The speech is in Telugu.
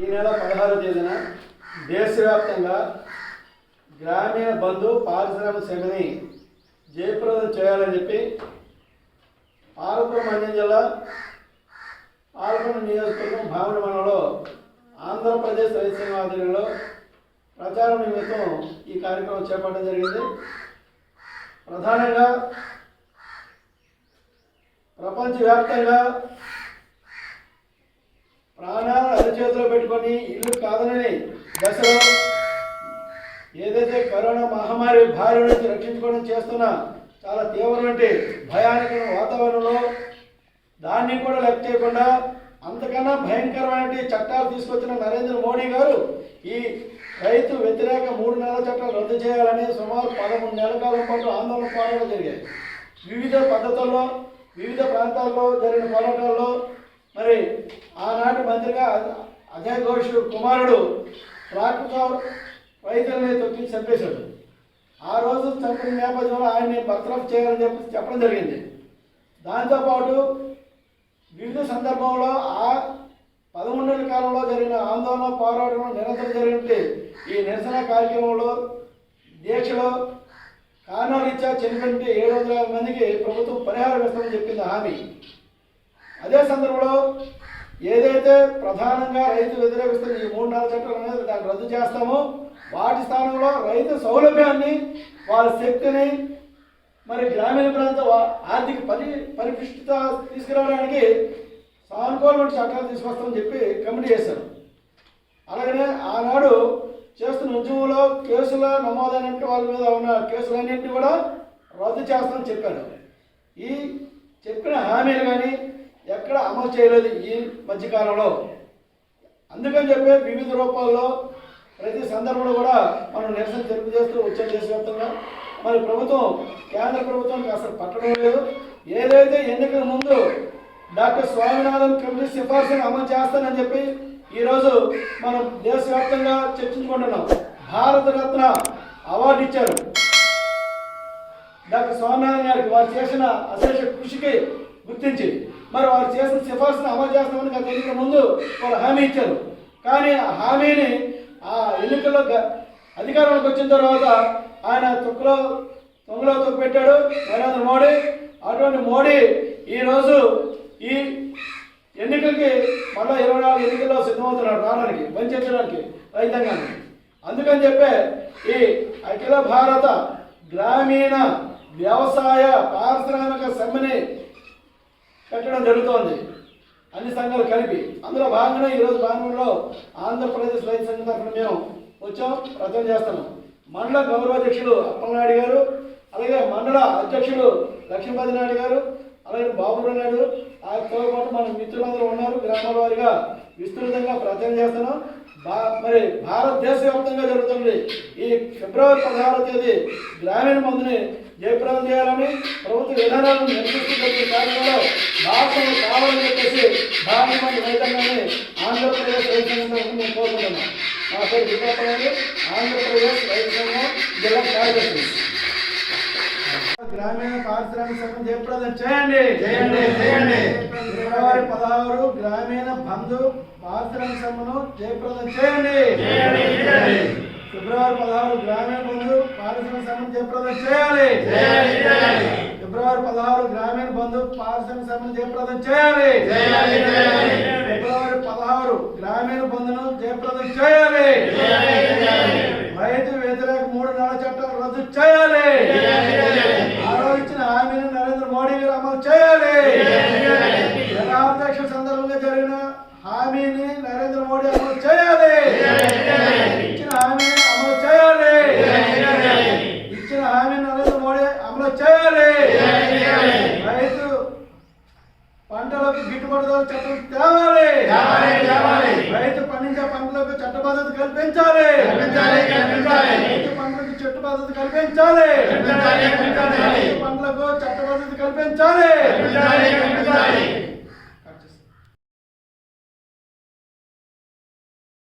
ఈ నెల పదహారు తేదీన దేశవ్యాప్తంగా గ్రామీణ బంధు పారిశ్రామిక సమ్మెని జయప్రదం చేయాలని చెప్పి పాలకుల మండ్యం జిల్లా పాలకుల నియోజకవర్గం భావన మండలంలో ఆంధ్రప్రదేశ్ రైతు ఆధ్వర్యంలో ప్రచారం నిమిత్తం ఈ కార్యక్రమం చేపట్టడం జరిగింది. ప్రధానంగా ప్రపంచవ్యాప్తంగా చేతిలో పెట్టుకొని ఇల్లు కాదనని దశలో ఏదైతే కరోనా మహమ్మారి భారీ నుంచి రక్షించుకోవడం చేస్తున్న చాలా తీవ్రమైన భయానక వాతావరణంలో దాన్ని కూడా లెక్క చేయకుండా అంతకన్నా భయంకరమైన చట్టాలు తీసుకొచ్చిన నరేంద్ర మోడీ గారు ఈ రైతు వ్యతిరేక మూడు నెలల చట్టాలు రద్దు చేయాలని సుమారు పదమూడు నెలల కాలం పాటు ఆందోళన పోరాటాలు జరిగాయి. వివిధ పద్ధతుల్లో వివిధ ప్రాంతాల్లో జరిగిన పోరాటాల్లో మరి ఆనాటి మంత్రిగా అజయ్ ఘోష్ కుమారుడు ట్రాక్టర్ రైతులని తొక్కి చంపేశాడు. ఆ రోజు చంపిన నేపథ్యంలో ఆయన్ని బర్తరఫ్ చేయాలని చెప్పి చెప్పడం జరిగింది. దాంతోపాటు వివిధ సందర్భంలో ఆ పదమూడేళ్ళ కాలంలో జరిగిన ఆందోళన పోరాటం నిరంతరం జరిగినట్టు ఈ నిరసన కార్యక్రమంలో దీక్షలో కారణారీత్యా చనిపోయిన ఏడు వందల మందికి ప్రభుత్వం పరిహారం ఇస్తామని చెప్పింది హామీ. అదే సందర్భంలో ఏదైతే ప్రధానంగా రైతు వ్యతిరేకిస్తున్న ఈ మూడు నాలుగు చట్టాలు అనేది దాన్ని రద్దు చేస్తామో వాటి స్థానంలో రైతు సౌలభ్యాన్ని వారి శక్తిని మరి గ్రామీణ ప్రాంత వా- ఆర్థిక పరి పరిపుష్టిత తీసుకురావడానికి సానుకూలమైన చట్టాలు తీసుకొస్తామని చెప్పి కమిటీ చేశారు. అలాగనే ఆనాడు చేస్తున్న ఉద్యమంలో కేసుల నమోదైన వాళ్ళ మీద ఉన్న కేసులన్నింటినీ కూడా రద్దు చేస్తామని చెప్పారు. ఈ చెప్పిన హామీలు కానీ ఎక్కడ అమలు చేయలేదు ఈ మధ్యకాలంలో. అందుకని చెప్పి వివిధ రూపాల్లో ప్రతి సందర్భంలో కూడా మనం నిరసన తెలియజేస్తూ వచ్చే దేశవ్యాప్తంగా మరి ప్రభుత్వం కేంద్ర ప్రభుత్వం అసలు పట్టడం లేదు. ఏదైతే ఎన్నికల ముందు డాక్టర్ స్వామినాథన్ కమిటీ సిఫార్సును అమలు చేస్తానని చెప్పి ఈరోజు మనం దేశవ్యాప్తంగా చర్చించుకుంటున్నాం. భారత రత్న అవార్డు ఇచ్చారు. డాక్టర్ స్వామినాథన్ గారికి వారు చేసిన అశేష కృషికి గుర్తించి మరి వారు చేసిన సిఫార్సును అమలు చేస్తామని గత ఎన్నికల ముందు వాళ్ళు హామీ ఇచ్చారు. కానీ ఆ హామీని ఆ ఎన్నికల్లో అధికారంలోకి వచ్చిన తర్వాత ఆయన తొక్కులో తొంగలో తొక్కు పెట్టాడు నరేంద్ర మోడీ. అటువంటి మోడీ ఈరోజు ఈ ఎన్నికలకి మళ్ళీ ఇరవై నాలుగు ఎన్నికల్లో సిద్ధమవుతున్నాడు రావడానికి పనిచేయడానికి రైతాంగానికి. అందుకని చెప్పే ఈ అఖిల భారత గ్రామీణ వ్యవసాయ పారిశ్రామిక సమ్మెని పెట్టడం జరుగుతోంది. అన్ని సంఘాలు కలిపి అందులో భాగంగా ఈరోజు భాగంలో ఆంధ్రప్రదేశ్ రైతు సంఘం తరఫున మేము వచ్చాం ప్రచారం చేస్తున్నాం. మండల గౌరవాధ్యక్షులు అప్పలనాయుడు గారు అలాగే మండల అధ్యక్షులు లక్ష్మీపతి నాయుడు గారు అలాగే బాబురావు నాయుడు ఆయనతో పాటు మన మిత్రులందరూ ఉన్నారు. గ్రామాల వారిగా విస్తృతంగా ప్రచారం చేస్తున్నాం. మరి భారతదేశ వ్యాప్తంగా జరుగుతుంది. ఈ ఫిబ్రవరి పదహారవ తేదీ గ్రామీణ మందుని జయప్రదం చేయాలని ప్రభుత్వ విధానాలను నిర్మిస్తున్న కార్యక్రమంలో భారతం కావాలని చెప్పేసి భారత మంది రైతాంగాన్ని ఆంధ్రప్రదేశ్ రైతు సంఘం మేము కోరుకుంటున్నాం. మా పేరు విజయపల్లి ఆంధ్రప్రదేశ్ రైతు సంఘం జిల్లా కార్యదర్శి. గ్రామీణ పారిశ్రామిక సంఘం జయప్రదం. చేయండి. చేయండి, చేయండి. ఫిబ్రవరి పదహారు గ్రామీణ బంధు పారిశ్రామిక సమ్మెను జయప్రదం. చేయండి. ఫిబ్రవరి పదహారు గ్రామీణ బంధు పారిశ్రామిక సమ్మెను జయప్రదం. చేయాలి. ఫిబ్రవరి పదహారు గ్రామీణ బంధు పారిశ్రామిక సమ్మెను జయప్రదం. చేయాలి. ఫిబ్రవరి పదహారు గ్రామీణ బంధును జయప్రదం. చేయాలి. రైతు వ్యతిరేక మూడు నెలల చట్టం రద్దు చేయాలి చేయాలి, చేయాలి. ఆ రోజు ఇచ్చిన హామీని నరేంద్ర మోడీ గారు అమలు చేయాలి. జనాధ్యక్ష సందర్భంగా జరిగిన హామీని నరేంద్ర మోడీ అమలు చేయాలి. ఇచ్చిన హామీని అమలు చేయాలి. ఇచ్చిన హామీని నరేంద్ర మోడీ అమలు చేయాలి. రైతు పంటలకు గిట్టుబాటు ధర చట్టం తేవాలి. రైతు పండించే పంటలకు చట్టబద్ధత కల్పించాలి కల్పించాలి. రైతు పంటలకు చట్టబద్ధత కల్పించాలి కల్పించాలి, పంటలకు చట్టబద్ధత కల్పించాలి కల్పించాలి, కల్పించాలి.